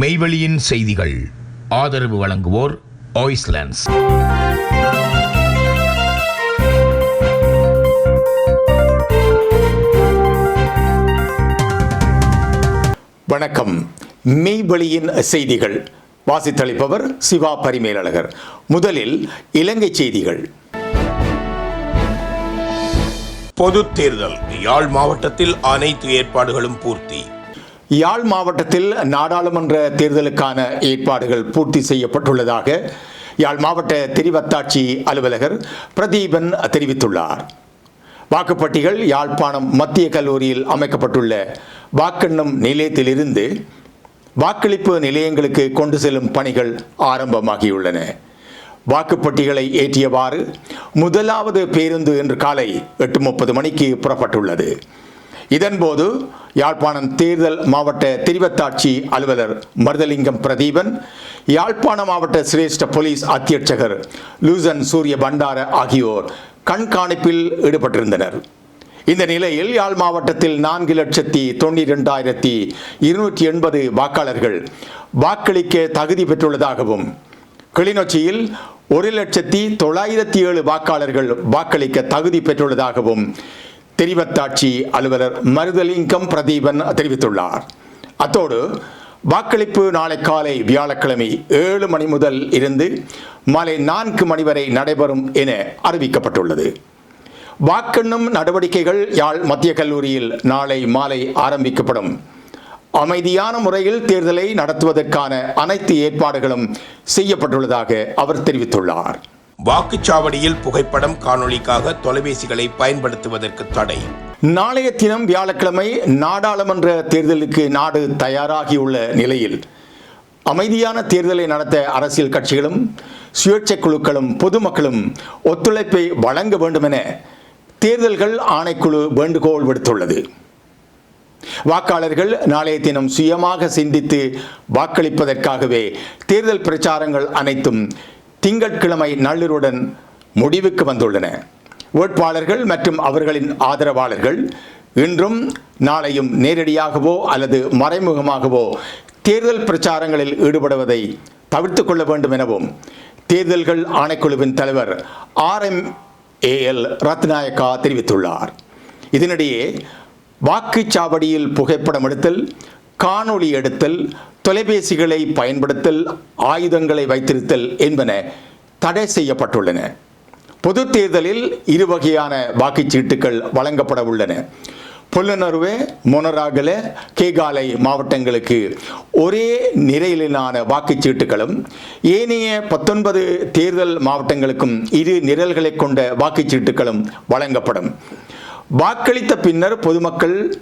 மெய்வெளியின் செய்திகள். ஆதரவு வழங்குவோர் ஆய்ஸ்லாண்ட்ஸ் வணக்கம். மெய்வெளியின் செய்திகள். வாசித்தளிப்பவர் சிவா பரிமேலழகர். முதலில் இலங்கை செய்திகள். பொது தேர்தல். யாழ் மாவட்டத்தில் அனைத்து ஏற்பாடுகளும் பூர்த்தி. யாழ் மாவட்டத்தில் நாடாளுமன்ற தேர்தலுக்கான ஏற்பாடுகள் பூர்த்தி செய்யப்பட்டுள்ளதாக யாழ் மாவட்ட தெரிவத்தாட்சி அலுவலகர் பிரதீபன் தெரிவித்துள்ளார். வாக்குப்பட்டிகள் யாழ்ப்பாணம் மத்திய கல்லூரியில் அமைக்கப்பட்டுள்ள வாக்கெண்ணும் நிலையத்திலிருந்து வாக்களிப்பு நிலையங்களுக்கு கொண்டு செல்லும் பணிகள் ஆரம்பமாகியுள்ளன. வாக்குப்பட்டிகளை ஏற்றியவாறு முதலாவது பேருந்து இன்று காலை எட்டு முப்பது மணிக்கு புறப்பட்டுள்ளது. இதன்போது யாழ்ப்பாணம் தேர்தல் மாவட்ட தெரிவத்தாட்சி அலுவலர் மருதலிங்கம் பிரதீபன் யாழ்ப்பாண மாவட்ட சிரேஷ்ட போலீஸ் அத்தியட்சகர் லூசன் சூரிய பண்டார ஆகியோர் கண்காணிப்பில் ஈடுபட்டிருந்தனர். இந்த நிலையில் யாழ் மாவட்டத்தில் நான்கு லட்சத்தி தொண்ணூற்றி ரெண்டாயிரத்தி இருநூற்றி எண்பது வாக்காளர்கள் வாக்களிக்க தகுதி பெற்றுள்ளதாகவும் கிளிநொச்சியில் ஒரு லட்சத்தி தொள்ளாயிரத்தி ஏழு வாக்காளர்கள் வாக்களிக்க தகுதி பெற்றுள்ளதாகவும் தெரிவத்தாட்சி அலுவலர் மருதலிங்கம் பிரதீபன் தெரிவித்துள்ளார். அத்தோடு வாக்களிப்பு நாளை காலை வியாழக்கிழமை ஏழு மணி முதல் இருந்து மாலை நான்கு மணி வரை நடைபெறும் என அறிவிக்கப்பட்டுள்ளது. வாக்கெண்ணும் நடவடிக்கைகள் யாழ் மத்திய கல்லூரியில் நாளை மாலை ஆரம்பிக்கப்படும். அமைதியான முறையில் தேர்தலை நடத்துவதற்கான அனைத்து ஏற்பாடுகளும் செய்யப்பட்டுள்ளதாக அவர் தெரிவித்துள்ளார். வாக்குச்சாவடியில் புகைப்படம் காணொளிக்காக தொலைபேசிகளை பயன்படுத்துவதற்கு தடை. நாளைய தினம் வியாழக்கிழமை நாடாளுமன்ற தேர்தலுக்கு நாடு தயாராகியுள்ள நிலையில் அமைதியான தேர்தலை நடத்த அரசியல் கட்சிகளும் சுயேட்சை குழுக்களும் பொதுமக்களும் ஒத்துழைப்பை வழங்க வேண்டும் என தேர்தல்கள் ஆணைக்குழு வேண்டுகோள் விடுத்துள்ளது. வாக்காளர்கள் நாளைய தினம் சுயமாக சிந்தித்து வாக்களிப்பதற்காகவே தேர்தல் பிரச்சாரங்கள் அனைத்தும் திங்கட்கிழமை நள்ளிருடன் முடிவுக்கு வந்துள்ளன. வேட்பாளர்கள் மற்றும் அவர்களின் ஆதரவாளர்கள் இன்றும் நாளையும் நேரடியாகவோ அல்லது மறைமுகமாகவோ தேர்தல் பிரச்சாரங்களில் ஈடுபடுவதை தவிர்த்து கொள்ள வேண்டும் எனவும் தேர்தல்கள் ஆணைக்குழுவின் தலைவர் R M A L Ratnayake தெரிவித்துள்ளார். இதனிடையே வாக்குச்சாவடியில் புகைப்படம் எடுத்தல் காணொளி எடுத்தல் தொலைபேசிகளை பயன்படுத்தல் ஆயுதங்களை வைத்திருத்தல் என்பன தடை செய்யப்பட்டுள்ளன. பொது தேர்தலில் இரு வகையான வாக்குச்சீட்டுகள் வழங்கப்பட உள்ளன. பொல்லுணர்வு மொனராகல கேகாலை மாவட்டங்களுக்கு ஒரே நிரையிலான வாக்குச்சீட்டுகளும் ஏனைய பத்தொன்பது தேர்தல் மாவட்டங்களுக்கும் இரு நிரல்களை கொண்ட வாக்குச்சீட்டுகளும் வழங்கப்படும். வாக்களித்த பின்னர் பொதுமக்கள்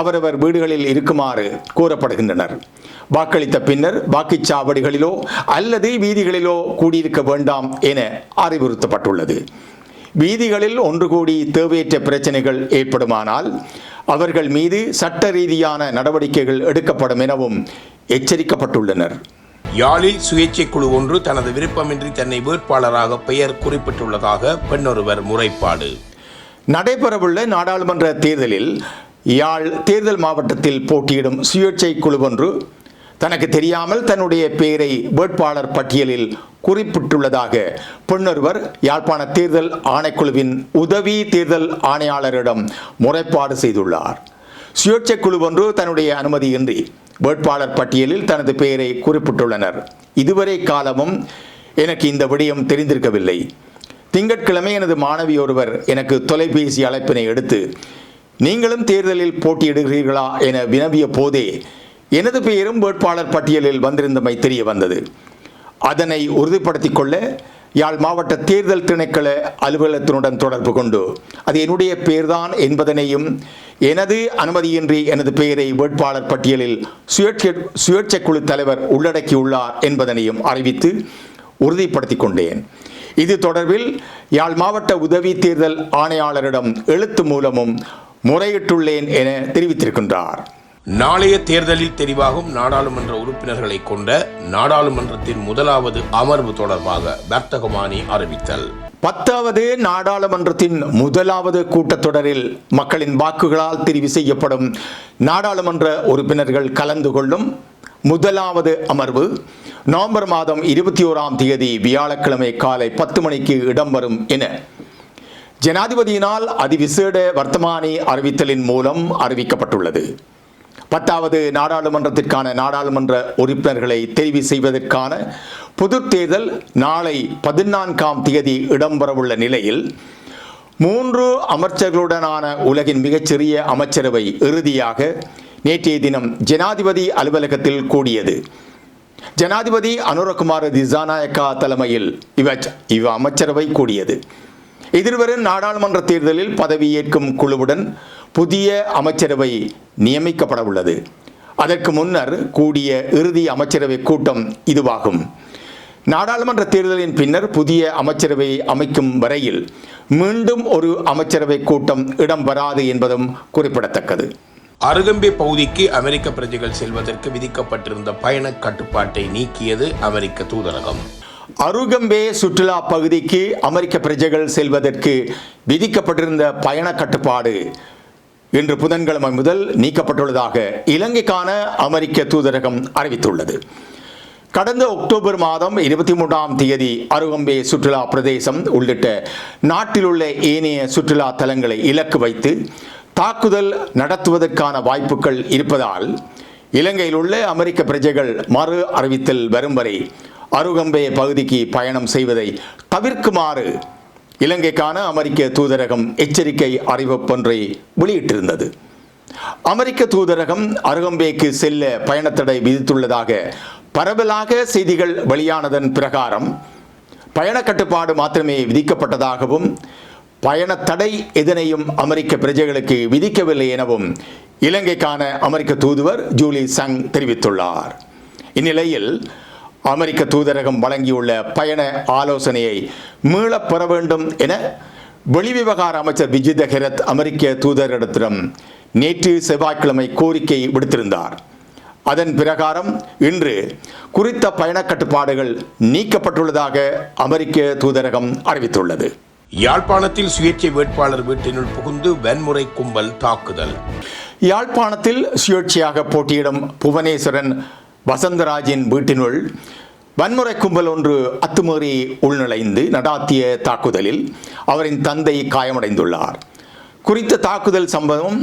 அவரவர் வீடுகளில் இருக்குமாறு கூறப்படுகின்றனர். வாக்களித்த பின்னர் வாக்குச்சாவடிகளிலோ அல்லது வீதிகளிலோ கூடியிருக்க வேண்டாம் என அறிவுறுத்தப்பட்டுள்ளது. வீதிகளில் ஒன்று கூடி தேவையற்ற பிரச்சனைகள் ஏற்படுமானால் அவர்கள் மீது சட்ட ரீதியான நடவடிக்கைகள் எடுக்கப்படும் எனவும் எச்சரிக்கப்பட்டுள்ளனர். யாழில் சுயேட்சை குழு ஒன்று தனது விருப்பமின்றி தன்னை வேட்பாளராக பெயர் குறிப்பிட்டுள்ளதாக பெண்ணொருவர் முறைப்பாடு. நடைபெறவுள்ள நாடாளுமன்ற தேர்தலில் யாழ் தேர்தல் மாவட்டத்தில் போட்டியிடும் சுயேட்சை குழு ஒன்று தனக்கு தெரியாமல் தன்னுடைய பெயரை வேட்பாளர் பட்டியலில் குறிப்பிட்டுள்ளதாக பெண்ணொருவர் யாழ்ப்பாண தேர்தல் ஆணைக்குழுவின் உதவி தேர்தல் ஆணையாளரிடம் முறைப்பாடு செய்துள்ளார். சுயேட்சை குழு ஒன்று தன்னுடைய அனுமதியின்றி வேட்பாளர் பட்டியலில் தனது பெயரை குறிப்பிட்டுள்ளனர். இதுவரை காலமும் எனக்கு இந்த விடயம் தெரிந்திருக்கவில்லை. திங்கட்கிழமை எனது மாணவி ஒருவர் எனக்கு தொலைபேசி அழைப்பினை எடுத்து நீங்களும் தேர்தலில் போட்டியிடுகிறீர்களா என வினவிய போதே எனது பெயரும் வேட்பாளர் பட்டியலில் வந்திருந்தமை தெரிய வந்தது. அதனை உறுதிப்படுத்திக் கொள்ள யாழ் மாவட்ட தேர்தல் திணைக்கள அலுவலகத்தினுடன் தொடர்பு கொண்டு அது என்னுடைய பெயர்தான் என்பதனையும் எனது அனுமதியின்றி எனது பெயரை வேட்பாளர் பட்டியலில் சுயேட்சை சுயேட்சை குழு தலைவர் உள்ளடக்கியுள்ளார் என்பதனையும் அறிவித்து உறுதிப்படுத்திக் கொண்டேன். இது தொடர்பில் யாழ் மாவட்ட உதவி தேர்தல் ஆணையாளரிடம் எழுத்து மூலமும் முறையிட்டுள்ளேன் என தெரிவித்திருக்கின்றார். நாளைய தேர்தலில் தெரிவாகும் நாடாளுமன்ற உறுப்பினர்களை கொண்ட நாடாளுமன்றத்தின் முதலாவது அமர்வு தொடர்பாக வர்த்தகமானி அறிவித்தல். பத்தாவது நாடாளுமன்றத்தின் முதலாவது கூட்டத்தொடரில் மக்களின் வாக்குகளால் தெரிவு செய்யப்படும் நாடாளுமன்ற உறுப்பினர்கள் கலந்து கொள்ளும் முதலாவது அமர்வு நவம்பர் மாதம் இருபத்தி ஓராம் தேதி வியாழக்கிழமை காலை பத்து மணிக்கு இடம்பெறும் என ஜனாதிபதியினால் அதிவிசேட வர்த்தமானி அறிவித்தலின் மூலம் அறிவிக்கப்பட்டுள்ளது. பத்தாவது நாடாளுமன்றத்திற்கான நாடாளுமன்ற உறுப்பினர்களை தெரிவு செய்வதற்கான பொது தேர்தல் நாளை பதினான்காம் தேதி இடம்பெறவுள்ள நிலையில் மூன்று அமைச்சர்களுடனான உலகின் மிகச்சிறிய அமைச்சரவை இறுதியாக நேற்றைய தினம் ஜனாதிபதி அலுவலகத்தில் கூடியது. ஜனாதிபதி அனுரகுமார திசாநாயக்கா தலைமையில் இவ இவ் அமைச்சரவை கூடியது. எதிர்வரும் நாடாளுமன்ற தேர்தலில் பதவியேற்கும் குழுவுடன் புதிய அமைச்சரவை நியமிக்கப்பட உள்ளது அதற்கு முன்னர் கூடிய இறுதி அமைச்சரவை கூட்டம் இதுவாகும். நாடாளுமன்ற தேர்தலின் பின்னர் புதிய அமைச்சரவை அமைக்கும் வரையில் மீண்டும் ஒரு அமைச்சரவை கூட்டம் இடம்பெறாது என்பதும் குறிப்பிடத்தக்கது. அருகம்பே பகுதிக்கு அமெரிக்க பிரஜைகள் செல்வதற்கு விதிக்கப்பட்டிருந்த பயண கட்டுப்பாட்டை நீக்கியது அமெரிக்க தூதரகம். அருகம்பே சுற்றுலா பகுதிக்கு அமெரிக்க பிரஜைகள் செல்வதற்கு விதிக்கப்பட்டிருந்த பயண கட்டுப்பாடு. இன்று புதன்கிழமை முதல் நீக்கப்பட்டுள்ளதாக இலங்கைக்கான அமெரிக்க தூதரகம் அறிவித்துள்ளது. கடந்த அக்டோபர் மாதம் இருபத்தி மூன்றாம் தேதி அருகம்பே சுற்றுலா பிரதேசம் உள்ளிட்ட நாட்டில் உள்ள ஏனைய சுற்றுலா தலங்களை இலக்கு வைத்து தாக்குதல் நடத்துவதற்கான வாய்ப்புகள் இருப்பதால் இலங்கையில் உள்ள அமெரிக்க பிரஜைகள் மறு அறிவித்தல் வரும் வரை அருகம்பே பகுதிக்கு பயணம் செய்வதை தவிர்க்குமாறு இலங்கைக்கான அமெரிக்க தூதரகம் எச்சரிக்கை அறிவிப்பொன்றை வெளியிட்டிருந்தது. அமெரிக்க தூதரகம் அருகம்பேக்கு செல்ல பயணத்தடை விதித்துள்ளதாக பரவலாக செய்திகள் வெளியானதன் பிரகாரம் பயண கட்டுப்பாடு மாத்திரமே விதிக்கப்பட்டதாகவும் பயணத்தடை எதனையும் அமெரிக்க பிரஜைகளுக்கு விதிக்கவில்லை எனவும் இலங்கைக்கான அமெரிக்க தூதுவர் ஜூலி சங் தெரிவித்துள்ளார். இந்நிலையில் அமெரிக்க தூதரகம் வழங்கியுள்ள பயண ஆலோசனையை மீளப் பெற வேண்டும் என வெளிவிவகார அமைச்சர் விஜித ஹெரத் அமெரிக்க தூதரிடத்திடம் நேற்று செவ்வாய்க்கிழமை கோரிக்கை விடுத்திருந்தார். அதன் பிரகாரம் இன்று குறித்த பயணக் கட்டுப்பாடுகள் நீக்கப்பட்டுள்ளதாக அமெரிக்க தூதரகம் அறிவித்துள்ளது. யாழ்ப்பாணத்தில் சுயேட்சை வேட்பாளர் வீட்டினுள் புகுந்து வன்முறை கும்பல் தாக்குதல். யாழ்ப்பாணத்தில் சுயேட்சையாக போட்டியிடும் புவனேஸ்வரன் வசந்தராஜின் வீட்டினுள் வன்முறை கும்பல் ஒன்று அத்துமீறி உள்நுழைந்து நடாத்திய தாக்குதலில் அவரின் தந்தை காயமடைந்துள்ளார். குறித்த தாக்குதல் சம்பவம்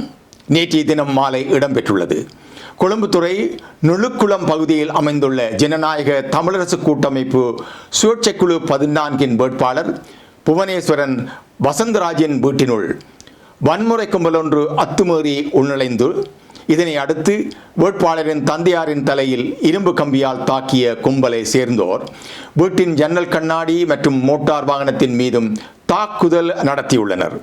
நேற்றைய தினம் மாலை இடம்பெற்றுள்ளது. கொழும்புத்துறை நுழுக்குளம் பகுதியில் அமைந்துள்ள ஜனநாயக தமிழரசு கூட்டமைப்பு சுயேட்சை குழு பதினான்கின் வேட்பாளர் புவனேஸ்வரன் வசந்தராஜின் வீட்டினுள் வன்முறை கும்பல் ஒன்று அத்துமீறி உள்நுழைந்து இதனை அடுத்து வேட்பாளரின் தந்தையாரின் தலையில் இரும்பு கம்பியால் தாக்கிய கும்பலை சேர்ந்தோர் வீட்டின் ஜன்னல் கண்ணாடி மற்றும் மோட்டார் வாகனத்தின் மீதும் தாக்குதல் நடத்தியுள்ளனர்.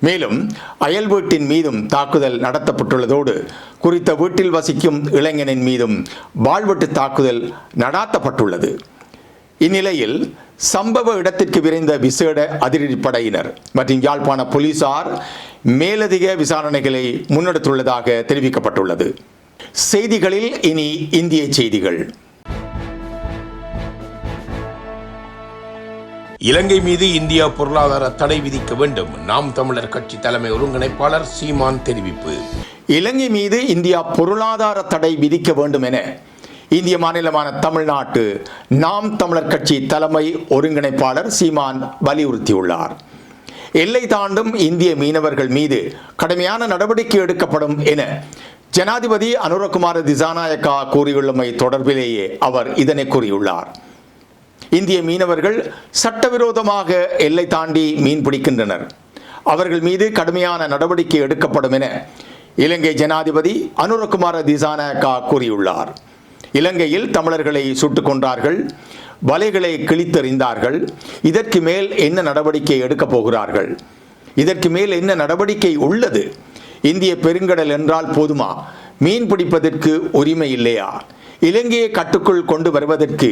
மேலும் அயல் வீட்டின் மீதும் தாக்குதல் நடத்தப்பட்டுள்ளதோடு குறித்த வீட்டில் வசிக்கும் இளைஞனின் மீதும் வாழ்வெட்டு தாக்குதல் நடாத்தப்பட்டுள்ளது. இந்நிலையில் சம்பவ இடத்திற்கு விரைந்த விசேட அதிரடிப்படையினர் மற்றும் யாழ்ப்பாண போலீசார் மேலதிக விசாரணைகளை முன்னெடுத்துள்ளதாக தெரிவிக்கப்பட்டுள்ளது. செய்திகளில் இனி இந்திய செய்திகள். இலங்கை மீது இந்தியா பொருளாதார தடை விதிக்க வேண்டும். நாம் தமிழர் கட்சி தலைமை ஒருங்கிணைப்பாளர் சீமான் தெரிவிப்பு. இலங்கை மீது இந்தியா பொருளாதார தடை விதிக்க வேண்டும் என இந்திய மாநிலமான தமிழ்நாட்டு நாம் தமிழர் கட்சி தலைமை ஒருங்கிணைப்பாளர் சீமான் வலியுறுத்தியுள்ளார். எல்லை தாண்டும் இந்திய மீனவர்கள் மீது கடுமையான நடவடிக்கை எடுக்கப்படும் என ஜனாதிபதி அனுரகுமார திசாநாயக்கா கூறியுள்ளமை தொடர்பிலேயே அவர் இதனை கூறியுள்ளார். இந்திய மீனவர்கள் சட்டவிரோதமாக எல்லை தாண்டி மீன் பிடிக்கின்றனர். அவர்கள் மீது கடுமையான நடவடிக்கை எடுக்கப்படும் என இலங்கை ஜனாதிபதி அனுரகுமார திசாநாயக்கா கூறியுள்ளார். இலங்கையில் தமிழர்களை சுட்டுக் கொண்டார்கள் வலைகளை கிழித்தெறிந்தார்கள். இதற்கு மேல் என்ன நடவடிக்கை எடுக்கப் போகிறார்கள்? இதற்கு மேல் என்ன நடவடிக்கை உள்ளது? இந்திய பெருங்கடல் என்றால் போதுமா? மீன் பிடிப்பதற்கு உரிமை இல்லையா? இலங்கையை கட்டுக்குள் கொண்டு வருவதற்கு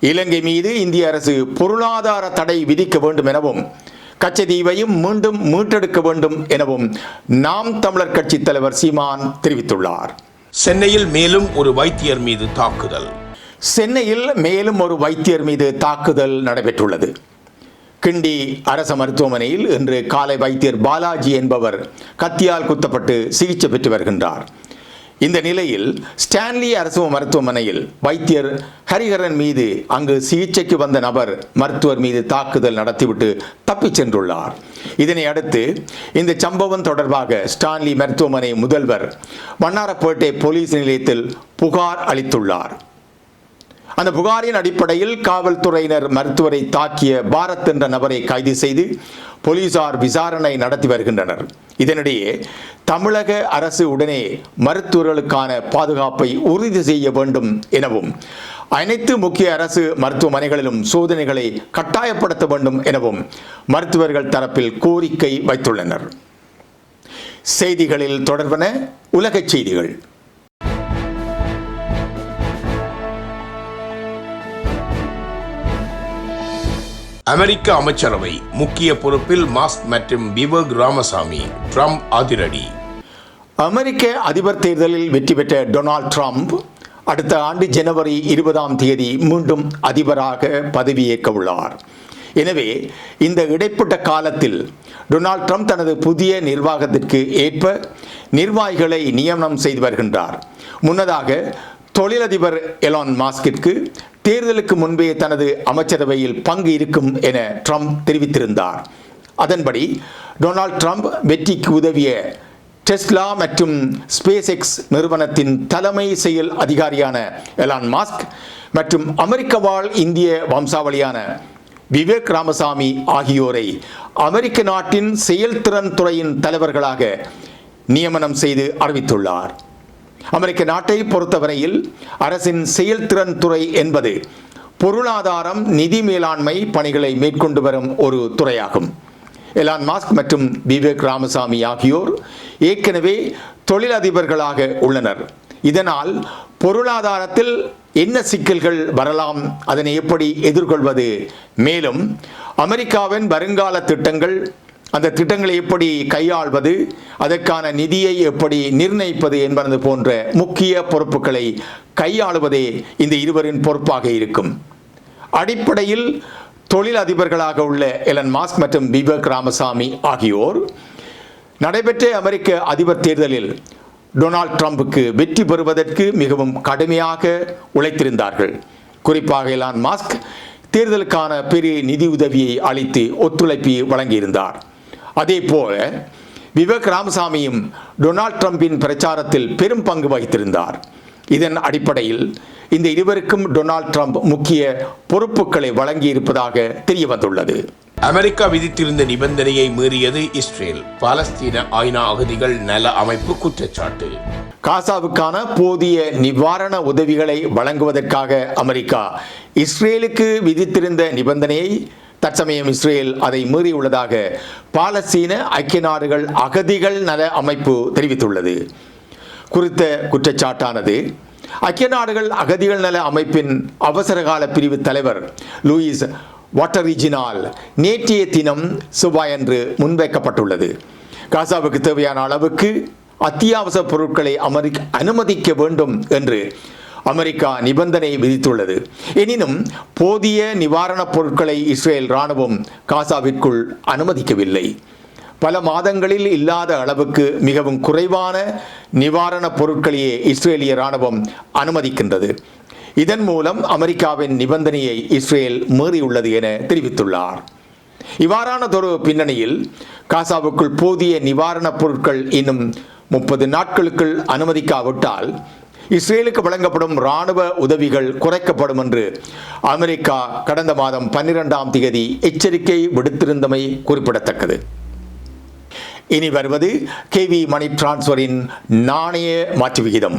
இலங்கை மீது இந்திய அரசு பொருளாதார தடை விதிக்க வேண்டும் எனவும் கச்சதீவையும் மீண்டும் மீட்டெடுக்க வேண்டும் எனவும் நாம் தமிழர் கட்சி தலைவர் சீமான் தெரிவித்துள்ளார். சென்னையில் மேலும் ஒரு வைத்தியர் மீது தாக்குதல். சென்னையில் மேலும் ஒரு வைத்தியர் மீது தாக்குதல் நடைபெற்றுள்ளது. கிண்டி அரச மருத்துவமனையில் இன்று காலை வைத்தியர் பாலாஜி என்பவர் கத்தியால் குத்தப்பட்டு சிகிச்சை பெற்று வருகின்றார். இந்த நிலையில் ஸ்டான்லி அரசு மருத்துவமனையில் வைத்தியர் ஹரிஹரன் மீது அங்கு சிகிச்சைக்கு வந்த நபர் மருத்துவர் மீது தாக்குதல் நடத்திவிட்டு தப்பிச் சென்றுள்ளார். இதனை அடுத்து இந்த சம்பவம் தொடர்பாக ஸ்டான்லி மருத்துவமனை முதல்வர் வண்ணாரப்பேட்டை போலீஸ் நிலையத்தில் புகார் அளித்துள்ளார். அந்த புகாரின் அடிப்படையில் காவல்துறையினர் மருத்துவரை தாக்கிய பாரத் என்ற நபரை கைது செய்து போலீசார் விசாரணை நடத்தி வருகின்றனர். இதனிடையே தமிழக அரசு உடனே மருத்துவர்களுக்கான பாதுகாப்பை உறுதி செய்ய வேண்டும் எனவும் அனைத்து முக்கிய அரசு மருத்துவமனைகளிலும் சோதனைகளை கட்டாயப்படுத்த வேண்டும் எனவும் மருத்துவர்கள் தரப்பில் கோரிக்கை வைத்துள்ளனர். செய்திகளில் தொடர்பன உலகச் செய்திகள். அமெரிக்க அமைச்சரவை முக்கிய பொறுப்பில் மாஸ்க் மற்றும் விவேக் ராமசாமி ட்ரம்ப் அதிரடி. அமெரிக்க அதிபர் தேர்தலில் வெற்றி பெற்ற டொனால்ட் ட்ரம்ப் அடுத்த ஆண்டு ஜனவரி இருபதாம் தேதி மீண்டும் அதிபராக பதவியேற்க உள்ளார். எனவே இந்த இடைப்பட்ட காலத்தில் டொனால்ட் ட்ரம்ப் தனது புதிய நிர்வாகத்திற்கு ஏற்ப நிர்வாகிகளை நியமனம் செய்து வருகின்றார். முன்னதாக தொழிலதிபர் எலான் மாஸ்கிற்கு தேர்தலுக்கு முன்பே தனது அமைச்சரவையில் பங்கு இருக்கும் என ட்ரம்ப் தெரிவித்திருந்தார். அதன்படி டொனால்ட் ட்ரம்ப் வெற்றிக்கு உதவிய டெஸ்லா மற்றும் ஸ்பேஸ் எக்ஸ் நிறுவனத்தின் தலைமை செயல் அதிகாரியான எலான் மாஸ்க் மற்றும் அமெரிக்க வாழ் இந்திய வம்சாவளியான விவேக் ராமசாமி ஆகியோரை அமெரிக்க நாட்டின் செயல்திறன் துறையின் தலைவர்களாக நியமனம் செய்து அறிவித்துள்ளார். அமெரிக்க நாட்டை பொறுத்தவரையில் அரசின் செயல்திறன் துறை என்பது பொருளாதாரம் நிதி மேலாண்மை பணிகளை மேற்கொண்டு வரும் ஒரு துறையாகும். எலான் மாஸ்க் மற்றும் விவேக் ராமசாமி ஆகியோர் ஏற்கனவே தொழிலதிபர்களாக உள்ளனர். இதனால் பொருளாதாரத்தில் என்ன சிக்கல்கள் வரலாம் அதனை எப்படி எதிர்கொள்வது? மேலும் அமெரிக்காவின் வருங்கால திட்டங்கள் அந்த திட்டங்களை எப்படி கையாள்வது அதற்கான நிதியை எப்படி நிர்ணயிப்பது என்பது போன்ற முக்கிய பொறுப்புகளை கையாளுவதே இந்த இருவரின் பொறுப்பாக இருக்கும். அடிப்படையில் தொழில் அதிபர்களாக உள்ள எலன் மாஸ்க் மற்றும் விவேக் ராமசாமி ஆகியோர் நடைபெற்ற அமெரிக்க அதிபர் தேர்தலில் டொனால்ட் ட்ரம்புக்கு வெற்றி பெறுவதற்கு மிகவும் கடுமையாக உழைத்திருந்தார்கள். குறிப்பாக எலான் மாஸ்க் தேர்தலுக்கான பெரிய நிதி உதவியை அளித்து ஒத்துழைப்பை வழங்கியிருந்தார். அதே போல விவேக் ராமசாமியும் டொனால்ட் ட்ரம்பின் பிரச்சாரத்தில் பெரும் பங்கு வகித்திருந்தார். இதன் அடிப்படையில் இந்த இருவருக்கும் டொனால்ட் ட்ரம்ப் முக்கிய பொறுப்புகளை வழங்கியிருப்பதாக தெரிய வந்துள்ளது அமெரிக்கா விதித்திருந்த நிபந்தனையை மீறியது இஸ்ரேல். பாலஸ்தீன ஐநா அகதிகள் நல அமைப்பு குற்றச்சாட்டு. காசாவுக்கான போதிய நிவாரண உதவிகளை வழங்குவதற்காக அமெரிக்கா இஸ்ரேலுக்கு விதித்திருந்த நிபந்தனையை தற்சமயம் இஸ்ரேல் அதை மீறியுள்ளதாக பாலஸ்தீன ஐக்கிய நாடுகள் அகதிகள் நல அமைப்பு தெரிவித்துள்ளது. குறித்த குற்றச்சாட்டானது ஐக்கிய நாடுகள் அகதிகள் நல அமைப்பின் அவசரகால பிரிவு தலைவர் லூயிஸ் வாட்டரிஜினால் நேற்றைய தினம் செவ்வாயன்று முன்வைக்கப்பட்டுள்ளது. காசாவுக்கு தேவையான அளவுக்கு அத்தியாவசிய பொருட்களை அமெரிக்க அனுமதிக்க வேண்டும் என்று அமெரிக்கா நிபந்தனை விதித்துள்ளது. எனினும் போதிய நிவாரணப் பொருட்களை இஸ்ரேல் இராணுவம் காசாவிற்குள் அனுமதிக்கவில்லை. பல மாதங்களில் இல்லாத அளவுக்கு மிகவும் குறைவான நிவாரணப் பொருட்களையே இஸ்ரேலிய இராணுவம் அனுமதிக்கின்றது. இதன் மூலம் அமெரிக்காவின் நிபந்தனையை இஸ்ரேல் மீறியுள்ளது என தெரிவித்துள்ளார். இவ்வாறானதொரு பின்னணியில் காசாவுக்குள் போதிய நிவாரணப் பொருட்கள் இன்னும் முப்பது நாட்களுக்குள் அனுமதிக்காவிட்டால் இஸ்ரேலுக்கு வழங்கப்படும் இராணுவ உதவிகள் குறைக்கப்படும் என்று அமெரிக்கா கடந்த மாதம் பன்னிரெண்டாம் தேதி எச்சரிக்கை விடுத்திருந்தமை குறிப்பிடத்தக்கது. இனி வருவது கேவி மணி டிரான்ஸ்ஃபரின் நாணய மாற்று விகிதம்.